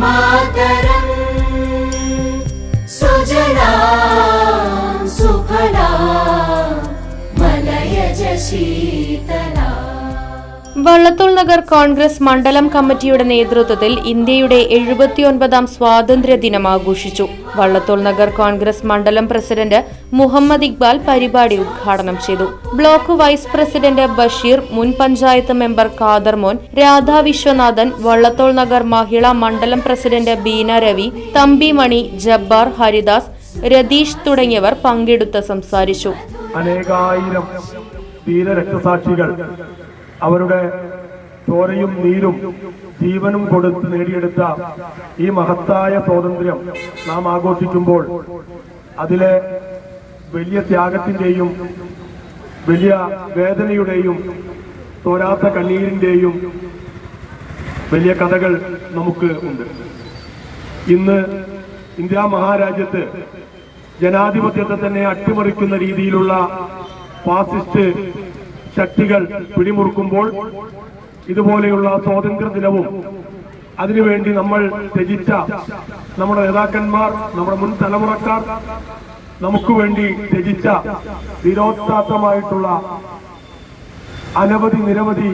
मातरम्। सुहरा सुफला मलयजशी വള്ളത്തോൾ നഗർ കോൺഗ്രസ് മണ്ഡലം കമ്മിറ്റിയുടെ നേതൃത്വത്തിൽ ഇന്ത്യയുടെ എഴുപത്തിയൊൻപതാം സ്വാതന്ത്ര്യ ദിനം ആഘോഷിച്ചു. വള്ളത്തോൾ നഗർ കോൺഗ്രസ് മണ്ഡലം പ്രസിഡന്റ് മുഹമ്മദ് ഇക്ബാൽ പരിപാടി ഉദ്ഘാടനം ചെയ്തു. ബ്ലോക്ക് വൈസ് പ്രസിഡന്റ് ബഷീർ മുൻ പഞ്ചായത്ത് മെമ്പർ ഖാദർ മോൻ രാധാ വിശ്വനാഥൻ വള്ളത്തോൾ നഗർ മഹിളാ മണ്ഡലം പ്രസിഡന്റ് ബീന രവി തമ്പി മണി ജബ്ബാർ ഹരിദാസ് രതീഷ് തുടങ്ങിയവർ പങ്കെടുത്ത് സംസാരിച്ചു. അനേകായിരം വീരരക്തസാക്ഷികൾ അവരുടെ ചോരയും നീരും ജീവനും കൊടുത്ത് നേടിയെടുത്ത ഈ മഹത്തായ സ്വാതന്ത്ര്യം നാം ആഘോഷിക്കുമ്പോൾ അതിലെ വലിയ ത്യാഗത്തിന്റെയും വലിയ വേദനയുടെയും തോരാത്ത കണ്ണീരിന്റെയും വലിയ കഥകൾ നമുക്ക് ഉണ്ട്. ഇന്ന് ഇന്ത്യ മഹാരാജ്യത്ത് ജനാധിപത്യത്തെ തന്നെ അട്ടിമറിക്കുന്ന രീതിയിലുള്ള ഫാസിസ്റ്റ് ശക്തികൾ പിടിമുറുക്കുമ്പോൾ ഇതുപോലെയുള്ള സ്വാതന്ത്ര്യ ദിനവും അതിനുവേണ്ടി നമ്മൾ രചിച്ച നമ്മുടെ നേതാക്കന്മാർ നമ്മുടെ മുൻ തലമുറക്കാർ നമുക്ക് വേണ്ടി രചിച്ച വീരോത്സാത്തമായിട്ടുള്ള അനവധി നിരവധി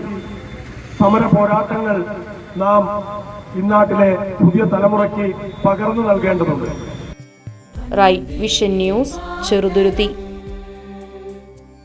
സമര പോരാട്ടങ്ങൾ നാം ഇന്നാട്ടിലെ പുതിയ തലമുറയ്ക്ക് പകർന്നു നൽകേണ്ടതുണ്ട്. Rai Vision News Cheruthuruthy.